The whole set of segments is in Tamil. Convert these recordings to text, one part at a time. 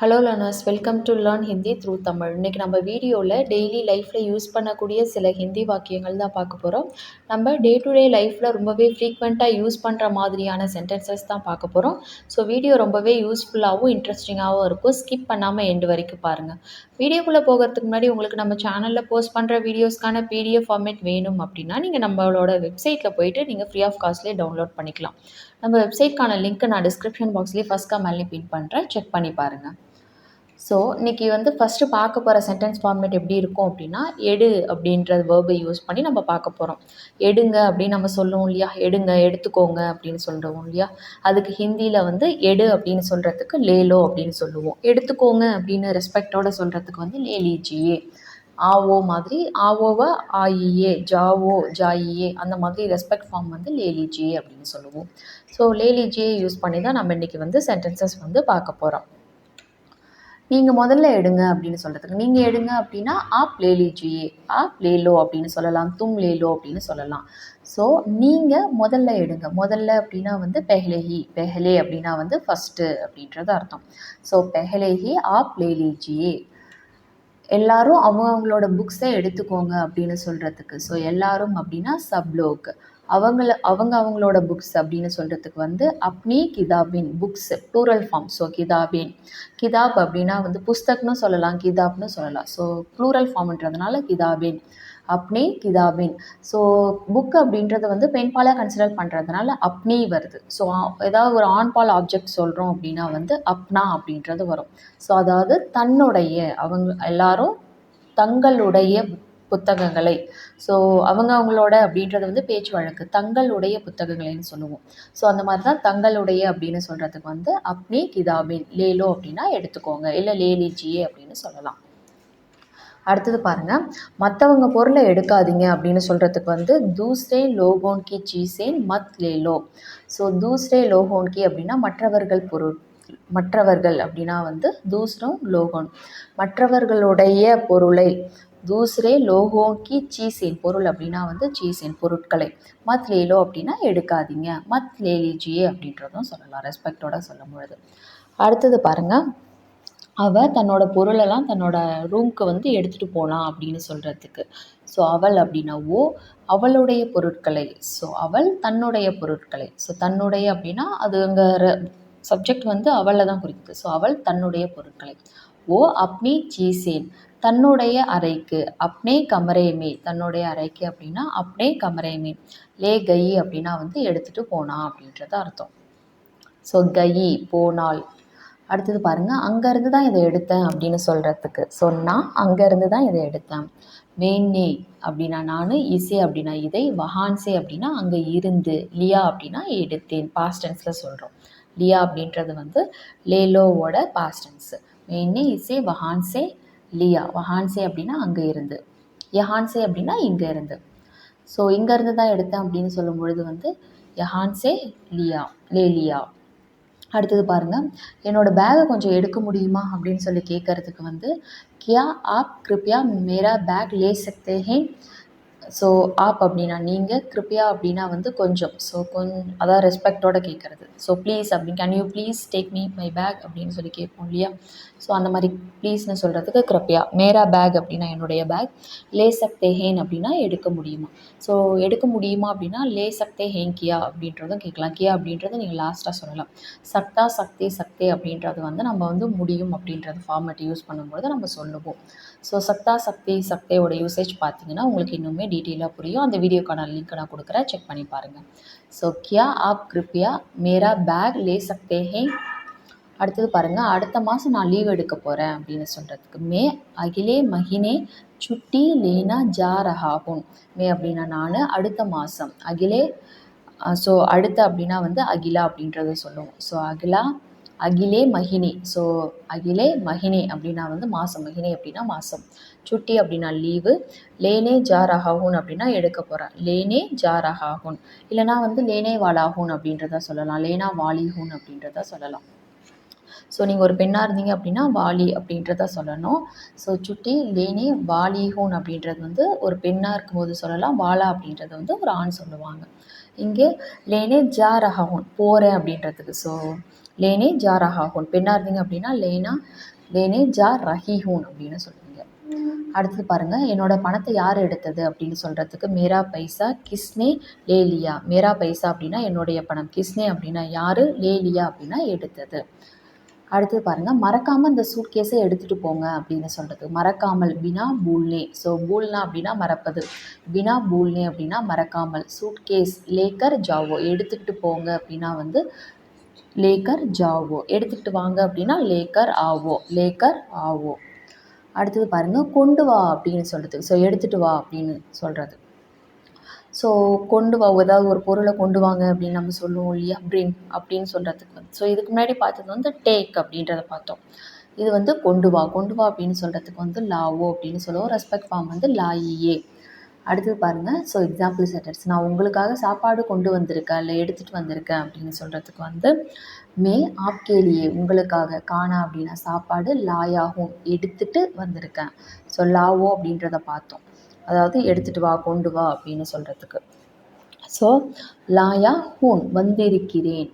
Hello learners welcome to learn Hindi through Tamil இன்றைக்கி நம்ம வீடியோவில் டெய்லி லைஃப்பில் யூஸ் பண்ணக்கூடிய சில ஹிந்தி வாக்கியங்கள் தான் பார்க்க போகிறோம் நம்ம டே டு டே லைஃப்பில் ரொம்பவே ஃப்ரீக்வெண்ட்டாக யூஸ் பண்ணுற மாதிரியான சென்டென்சஸ் தான் பார்க்க போகிறோம் ஸோ வீடியோ ரொம்பவே யூஸ்ஃபுல்லாகவும் இன்ட்ரெஸ்டிங்காகவும் இருக்கும். ஸ்கிப் பண்ணாமல் எண்டு வரைக்கும் பாருங்கள் வீடியோக்குள்ளே போகிறதுக்கு முன்னாடி உங்களுக்கு நம்ம சேனலில் போஸ்ட் பண்ணுற வீடியோஸ்க்கான பிடிஎஃப் ஃபார்மேட் வேணும் அப்படின்னா நீங்கள் நம்மளோட வெப்சைட்டில் போயிட்டு நீங்கள் ஃப்ரீ ஆஃப் காஸ்ட்லேயே டவுன்லோட் பண்ணிக்கலாம். நம்ம வெப்சைட்க்கான லிங்க்கை நான் டிஸ்கிரிப்ஷன் பாக்ஸ்லேயே ஃபஸ்ட் கமெண்ட்லேயே பின் பண்ணுறேன் செக் பண்ணி பாருங்கள் ஸோ இன்றைக்கி வந்து ஃபஸ்ட்டு பார்க்க போகிற சென்டென்ஸ் ஃபார்மேட் எப்படி இருக்கும் அப்படின்னா எடு அப்படின்ற வேர்பை யூஸ் பண்ணி நம்ம பார்க்க போகிறோம் எடுங்க அப்படின்னு நம்ம சொல்லுவோம் இல்லையா? எடுங்க எடுத்துக்கோங்க அப்படின்னு சொல்கிறோம் இல்லையா? அதுக்கு ஹிந்தியில் வந்து எடு அப்படின்னு சொல்கிறதுக்கு லேலோ அப்படின்னு சொல்லுவோம். எடுத்துக்கோங்க அப்படின்னு ரெஸ்பெக்டோட சொல்கிறதுக்கு வந்து லேலிஜியே. ஆவோ மாதிரி ஆவோவை ஆயியே ஜாவோ ஜாயியே அந்த மாதிரி ரெஸ்பெக்ட் ஃபார்ம் வந்து லேலிஜியே அப்படின்னு சொல்லுவோம். ஸோ லேலிஜியே யூஸ் பண்ணி தான் நம்ம இன்றைக்கி வந்து சென்டென்சஸ் வந்து பார்க்க போகிறோம் நீங்கள் முதல்ல எடுங்க அப்படின்னு சொல்கிறதுக்கு நீங்கள் எடுங்க அப்படின்னா ஆப் லே லீஜியே ஆப் லேலோ அப்படின்னு சொல்லலாம். தும் லேலோ அப்படின்னு சொல்லலாம். ஸோ நீங்கள் முதல்ல எடுங்க. முதல்ல அப்படின்னா வந்து பெஹ்லேஹி பெஹ்லே அப்படின்னா வந்து ஃபஸ்ட்டு அப்படின்றது அர்த்தம். ஸோ பெஹ்லேஹி ஆப் லே லீஜியே எல்லாரும் அவங்க அவங்களோட புக்ஸை எடுத்துக்கோங்க அப்படின்னு சொல்கிறதுக்கு ஸோ எல்லாரும் அப்படின்னா சப்லோக். அவங்கள அவங்க அவங்களோட புக்ஸ் அப்படின்னு சொல்கிறதுக்கு வந்து அப்னி கிதாபின் புக்ஸ் ப்ளூரல் ஃபார்ம் ஸோ கிதாபின் கிதாப் அப்படின்னா வந்து புஸ்தக்னு சொல்லலாம் கிதாப்னு சொல்லலாம். ஸோ ப்ளூரல் ஃபார்ம்ன்றதுனால கிதாபின் அப்னி கிதாபின் ஸோ புக் அப்படின்றத வந்து பெண்பாலாக கன்சிடர் பண்ணுறதுனால அப்னி வருது. ஸோ ஏதாவது ஒரு ஆண்பால் ஆப்ஜெக்ட் சொல்கிறோம் அப்படின்னா வந்து அப்னா அப்படின்றது வரும். ஸோ அதாவது தன்னுடைய அவங்க எல்லாரும் தங்களுடைய புத்தகங்களை. ஸோ அவங்க அவங்களோட அப்படின்றது வந்து பேச்சு வழக்கு தங்களுடைய புத்தகங்களைன்னு சொல்லுவோம். ஸோ அந்த மாதிரி தான் தங்களுடைய அப்படின்னு சொல்கிறதுக்கு வந்து அப்னி கிதாபின் லேலோ அப்படின்னா எடுத்துக்கோங்க. இல்லை லேலிஜியே அப்படின்னு சொல்லலாம். அடுத்தது பாருங்கள் மற்றவங்க பொருளை எடுக்காதீங்க அப்படின்னு சொல்கிறதுக்கு வந்து தூஸ்ரே லோகோன் கி சீசேன் மத் லேலோ. ஸோ தூஸ்ரே லோகோன் கி அப்படின்னா மற்றவர்கள் பொருள் மற்றவர்கள் அப்படின்னா வந்து தூஸ்ரம் லோகோன். மற்றவர்களுடைய பொருளை தூசரே லோகோங்கி சீசின் பொருள் அப்படின்னா வந்து சீசேன் பொருட்களை. மத் லேலோ அப்படின்னா எடுக்காதீங்க. மத் லேலிஜியே அப்படின்றதும் சொல்லலாம் ரெஸ்பெக்டோட சொல்லும் பொழுது அடுத்தது பாருங்கள் அவள் தன்னோட பொருளெல்லாம் தன்னோட ரூம்க்கு வந்து எடுத்துகிட்டு போகலாம் அப்படின்னு சொல்கிறதுக்கு ஸோ அவள் அப்படின்னாவோ அவளுடைய பொருட்களை. ஸோ அவள் தன்னுடைய பொருட்களை. ஸோ தன்னுடைய அப்படின்னா அது அங்கே சப்ஜெக்ட் வந்து அவளை தான் குறிக்குது. ஸோ அவள் தன்னுடைய பொருட்களை. ஓ அப்னி சீசேன் தன்னுடைய அறைக்கு அப்னே கமரேமே. தன்னுடைய அறைக்கு அப்படின்னா அப்னே கமரேமே. லே கை அப்படின்னா வந்து எடுத்துகிட்டு போனா அப்படின்றது அர்த்தம். ஸோ கை போனால். அடுத்தது பாருங்கள் அங்கேருந்து தான் இதை எடுத்தேன் அப்படின்னு சொல்கிறதுக்கு சொன்னால் அங்கேருந்து தான் இதை எடுத்தேன். மேன்னே அப்படின்னா நான் இசை அப்படின்னா இதை வஹான்சே அப்படின்னா அங்கே இருந்து லியா அப்படின்னா எடுத்தேன். பாஸ்டன்ஸில் சொல்கிறோம் லியா அப்படின்றது வந்து லேலோவோட பாஸ்டன்ஸு மேன்னே இசை வஹான்சே லியா வஹான்சே அப்படின்னா அங்கே இருந்து. யஹான்சே அப்படின்னா இங்கே இருந்து. ஸோ இங்கேருந்து தான் எடுத்தேன் அப்படின்னு சொல்லும் பொழுது வந்து யஹான்சே லியா லே லியா. அடுத்தது பாருங்கள் என்னோடய பேகை கொஞ்சம் எடுக்க முடியுமா அப்படின்னு சொல்லி கேட்குறதுக்கு வந்து கியா ஆப் கிருப்பியா மேரா பேக் லே சக்தே ஹே ஸோ ஆப் அப்படின்னா நீங்கள் கிருப்பியா அப்படின்னா வந்து கொஞ்சம். ஸோ கொஞ் அதான் ரெஸ்பெக்டோட கேட்குறது ஸோ ப்ளீஸ் அப்படின் can you please take me my bag அப்படின்னு சொல்லி கேட்போம் இல்லையா? ஸோ அந்த மாதிரி ப்ளீஸ்னு சொல்கிறதுக்கு கிருப்பியா மேரா பேக் அப்படின்னா என்னுடைய பேக் லே சக்தே ஹேன் அப்படின்னா எடுக்க முடியுமா? ஸோ எடுக்க முடியுமா அப்படின்னா லே சக்தே ஹேன் கியா அப்படின்றதும் கேட்கலாம். கியா அப்படின்றத நீங்கள் லாஸ்ட்டாக சொல்லலாம். சக்தா சக்தி சக்தே அப்படின்றது வந்து நம்ம வந்து முடியும் அப்படின்றது ஃபார்மேட் யூஸ் பண்ணும்போது நம்ம சொல்லுவோம். ஸோ சக்தா சக்தி சக்தியோட யூசேஜ் பார்த்தீங்கன்னா உங்களுக்கு இன்னுமே டீட்டெயிலாக புரியும். அந்த வீடியோக்கான லிங்க் நான் கொடுக்குறேன். செக் பண்ணி பாருங்கள் ஸோ கியா ஆப் கிருப்பியா மேரா பேக் லே சக்தே ஹே. அடுத்தது பாருங்கள் அடுத்த மாதம் நான் லீவ் எடுக்க போகிறேன் அப்படின்னு சொல்கிறதுக்கு மே அகிலே மகினே சுட்டி லேனா ஜா ரஹாகும் மே அப்படின்னா நான் அடுத்த மாதம் அகிலே ஸோ அடுத்த அப்படின்னா வந்து அகிலா அப்படின்றத சொல்லுவோம். ஸோ அகிலா அகிலே மகினி. ஸோ அகிலே மகினி அப்படின்னா வந்து மாதம் மகினி அப்படின்னா மாதம் சுட்டி அப்படின்னா லீவு. லேனே ஜாராகாகுன் அப்படின்னா எடுக்க போகிறேன் லேனே ஜாராகாகுன் இல்லைனா வந்து லேனே வாலாஹூன் அப்படின்றத சொல்லலாம். லேனா வாலிஹூன் அப்படின்றத சொல்லலாம். ஸோ நீங்கள் ஒரு பெண்ணாக இருந்தீங்க அப்படின்னா வாலி அப்படின்றத சொல்லணும். ஸோ சுட்டி லேனே வாலிஹூன் அப்படின்றது வந்து ஒரு பெண்ணாக இருக்கும்போது சொல்லலாம். வாலா அப்படின்றது வந்து ஒரு ஆண் சொல்லுவாங்க. இங்கே லேனே ஜா போகிறேன் அப்படின்றதுக்கு. ஸோ லேனே ஜா ரஹாஹூன். பெண்ணாக இருந்தீங்க அப்படின்னா லேனா லேனே ஜா ரஹிஹூன் அப்படின்னு சொல்லுவீங்க. அடுத்தது பாருங்கள் என்னோட பணத்தை யார் எடுத்தது அப்படின்னு சொல்கிறதுக்கு மேரா பைசா கிஸ்னே லேலியா. மேரா பைசா அப்படின்னா என்னுடைய பணம். கிஸ்னே அப்படின்னா யார்? லேலியா அப்படின்னா எடுத்தது. அடுத்தது பாருங்கள் மறக்காமல் இந்த சூட் கேஸை எடுத்துகிட்டு போங்க அப்படின்னு சொல்கிறது மறக்காமல் பினா பூல்னே. ஸோ பூல்னா அப்படின்னா மறப்பது. பினா பூல்னே அப்படின்னா மறக்காமல். சூட் கேஸ் லேக்கர் ஜாவோ. எடுத்துக்கிட்டு போங்க அப்படின்னா வந்து லேக்கர் ஜாவோ. எடுத்துக்கிட்டு வாங்க அப்படின்னா லேக்கர் ஆவோ. லேக்கர் ஆவோ. அடுத்தது பாருங்கள் கொண்டு வா அப்படின்னு சொல்கிறது ஸோ எடுத்துகிட்டு வா அப்படின்னு சொல்கிறது ஸோ கொண்டு வா. ஏதாவது ஒரு பொருளை கொண்டு வாங்க அப்படின்னு நம்ம சொல்லுவோம் இல்லையா? பிரிங் அப்படின்னு சொல்கிறதுக்கு வந்து. ஸோ இதுக்கு முன்னாடி பார்த்தது வந்து டேக் அப்படின்றத பார்த்தோம். இது வந்து கொண்டு வா. கொண்டு வா அப்படின்னு சொல்கிறதுக்கு வந்து லாவோ அப்படின்னு சொல்லுவோம். ரெஸ்பெக்ட் ஃபார்ம் வந்து லாயியே. அடுத்தது பாருங்கள் ஸோ எக்ஸாம்பிள் சென்டென்ஸ் நான் உங்களுக்காக சாப்பாடு கொண்டு வந்திருக்கேன் இல்லை எடுத்துகிட்டு வந்திருக்கேன் அப்படின்னு சொல்கிறதுக்கு வந்து மே ஆப்கேலியே உங்களுக்காக காணா அப்படின்னா சாப்பாடு லாயாகும் எடுத்துகிட்டு வந்திருக்கேன். ஸோ லாவோ அப்படின்றத பார்த்தோம். அதாவது எடுத்துகிட்டு வா கொண்டு வா அப்படின்னு சொல்கிறதுக்கு ஸோ லாயா ஹூன் வந்திருக்கிறேன்.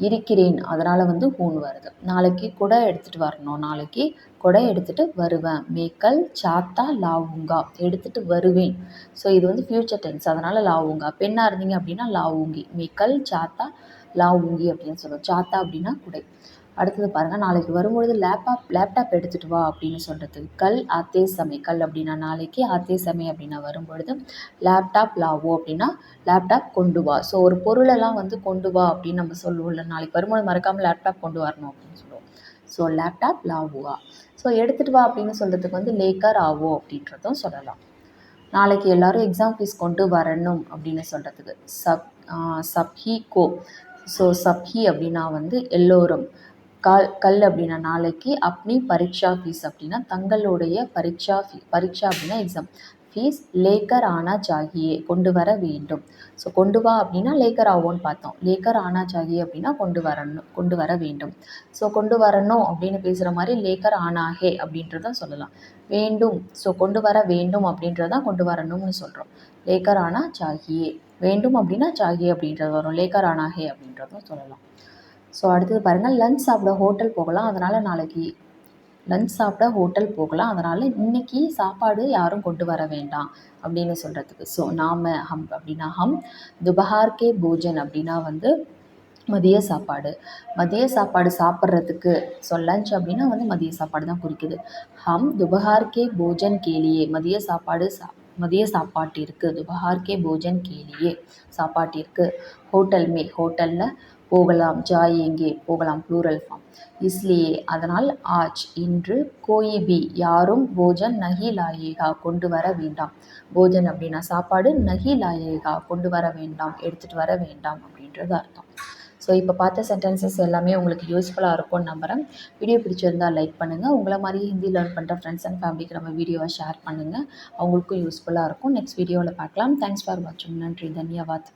இருக்கிறேன். அதனால் வந்து ஊன் வருது. நாளைக்கு குடை எடுத்துகிட்டு வரணும். நாளைக்கு குடை எடுத்துகிட்டு வருவேன். மேக்கல் சாத்தா லாவுங்கா எடுத்துகிட்டு வருவேன். ஸோ இது வந்து ஃப்யூச்சர் டென்ஸ் அதனால் லாவுங்கா. பெண்ணாக இருந்தீங்க அப்படின்னா லாவுங்கி. மேக்கல் சாத்தா லாவுங்கி அப்படின்னு சொல்லுவோம். சாத்தா அப்படின்னா குடை. அடுத்தது பாருங்கள் நாளைக்கு வரும்பொழுது லேப்டாப் லேப்டாப் எடுத்துகிட்டு வா அப்படின்னு சொல்கிறதுக்கு கல் ஆத்தே சமை கல் அப்படின்னா நாளைக்கு ஆத்தே சமை அப்படின்னா வரும்பொழுது லேப்டாப் லாவோ அப்படின்னா லேப்டாப் கொண்டு வா. ஸோ ஒரு பொருளெல்லாம் வந்து கொண்டு வா அப்படின்னு நம்ம சொல்லுவோம்ல நாளைக்கு வரும்பொழுது மறக்காமல் லேப்டாப் கொண்டு வரணும் அப்படின்னு சொல்லுவோம். ஸோ லேப்டாப் லாவுவா ஸோ எடுத்துகிட்டு வா அப்படின்னு சொல்கிறதுக்கு வந்து லேக்கர் ஆவோ அப்படின்றதும் சொல்லலாம். நாளைக்கு எல்லோரும் எக்ஸாம் ஃபீஸ் கொண்டு வரணும் அப்படின்னு சொல்கிறதுக்கு சப் சப்ஹி கோ ஸோ சப்ஹி அப்படின்னா வந்து எல்லோரும். கால் கல் அப்படின்னா நாளைக்கு அப்னி பரீட்சா ஃபீஸ் அப்படின்னா தங்களுடைய பரீட்சா ஃபீ பரீட்சா அப்படின்னா எக்ஸாம் ஃபீஸ் லேக்கர் ஆனா சாகியே கொண்டு வர வேண்டும். ஸோ கொண்டு வா அப்படின்னா லேக்கர் ஆவோன்னு பார்த்தோம். லேக்கர் ஆனா ஜாகியே அப்படின்னா கொண்டு வரணும் கொண்டு வர வேண்டும். ஸோ கொண்டு வரணும் அப்படின்னு பேசுகிற மாதிரி லேக்கர் ஆனாகே அப்படின்றத சொல்லலாம். வேண்டும். ஸோ கொண்டு வர வேண்டும் அப்படின்றதான் கொண்டு வரணும்னு சொல்கிறோம் லேக்கர் ஆனா சாகியே வேண்டும் அப்படின்னா ஜாகியே அப்படின்றது வரும். லேக்கர் ஆனாகே அப்படின்றதும் சொல்லலாம். ஸோ அடுத்தது பாருங்கள் லன்ச் சாப்பிட ஹோட்டல் போகலாம். அதனால் நாளைக்கு லன்ச் சாப்பிட ஹோட்டல் போகலாம். அதனால் இன்றைக்கி சாப்பாடு யாரும் கொண்டு வர வேண்டாம் அப்படின்னு சொல்கிறதுக்கு ஸோ நாம் ஹம் அப்படின்னா ஹம் துபஹார்கே போஜன் அப்படின்னா வந்து மதிய சாப்பாடு. மதிய சாப்பாடு சாப்பிட்றதுக்கு ஸோ லன்ச் அப்படின்னா வந்து மதிய சாப்பாடு தான் குறிக்குது. ஹம் துபஹார்கே போஜன் கேலியே மதிய சாப்பாடு சா மதிய சாப்பாட்டிற்கு துபஹார்கே போஜன் கேலியே சாப்பாட்டிற்கு. ஹோட்டல் மே ஹோட்டலில் போகலாம் ஜாய் எங்கே? போகலாம் ப்ளூரல் ஃபார்ம் இஸ்லியே அதனால் ஆஜ். இன்று கோயிபி யாரும் போஜன் நகி லாயேகா கொண்டு வர வேண்டாம். போஜன் அப்படின்னா சாப்பாடு நகி லாயேகா கொண்டு வர வேண்டாம் எடுத்துகிட்டு வர வேண்டாம் அப்படின்றது அர்த்தம். ஸோ இப்போ பார்த்த சென்டென்சஸ் எல்லாமே உங்களுக்கு யூஸ்ஃபுல்லாக இருக்கும்னு நம்புகிறேன் வீடியோ பிடிச்சிருந்தால் லைக் பண்ணுங்கள் உங்களை மாதிரி ஹிந்தி லேர்ன் பண்ணுற ஃப்ரெண்ட்ஸ் அண்ட் ஃபேமிலிக்கு நம்ம வீடியோவை ஷேர் பண்ணுங்கள் அவங்களுக்கும் யூஸ்ஃபுல்லாக இருக்கும். நெக்ஸ்ட் வீடியோவில் பார்க்கலாம். தேங்க்ஸ் ஃபார் வாட்சிங் நன்றி. தன்யவாத்.